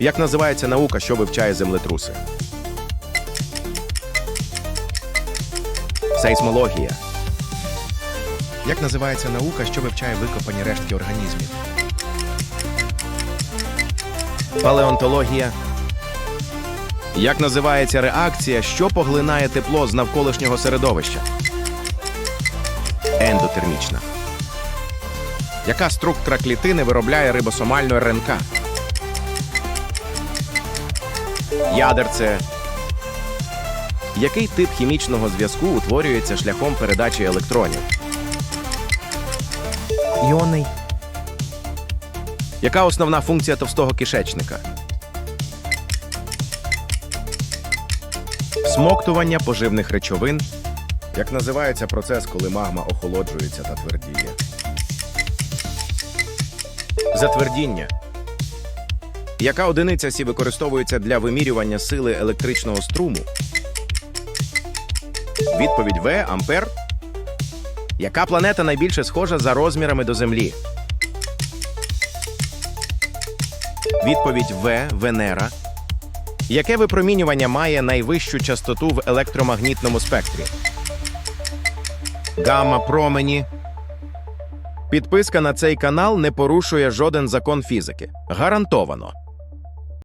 Як називається наука, що вивчає землетруси? Сейсмологія. Як називається наука, що вивчає викопані рештки організмів? Палеонтологія. Як називається реакція, що поглинає тепло з навколишнього середовища? Ендотермічна. Яка структура клітини виробляє рибосомальну РНК? Ядерце. Який тип хімічного зв'язку утворюється шляхом передачі електронів? Іонний. Яка основна функція товстого кишечника? Смоктування поживних речовин. Як називається процес, коли магма охолоджується та твердіє? Затвердіння. Яка одиниця сі використовується для вимірювання сили електричного струму? Відповідь В. Ампер. Яка планета найбільше схожа за розмірами до Землі? Відповідь В. Венера. Яке випромінювання має найвищу частоту в електромагнітному спектрі? Гамма промені. Підписка на цей канал не порушує жоден закон фізики. Гарантовано.